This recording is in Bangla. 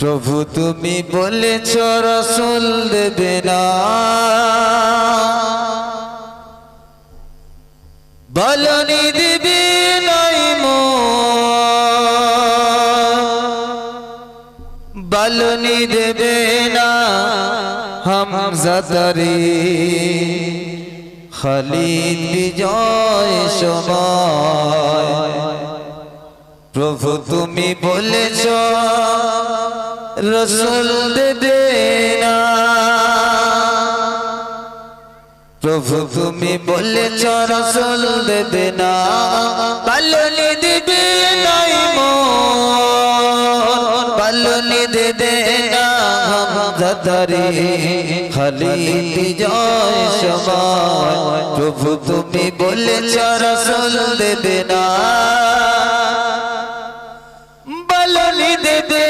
প্রভু তুমি বলেছ রসুল দেবে না। বলনি দিবি নাই বলনি দেবে না হামজাদারি খালিদ বিজয় সময়। প্রভু তুমি বলেছ रसूल दे देना प्रभु तुम्हें बोले चो रसूल दे देना बलुनी दे देना बलुनी दे देना दरी खली जय शबाय प्रभु तुम्हें बोले चो रसूल दे देना बलुनी दे देना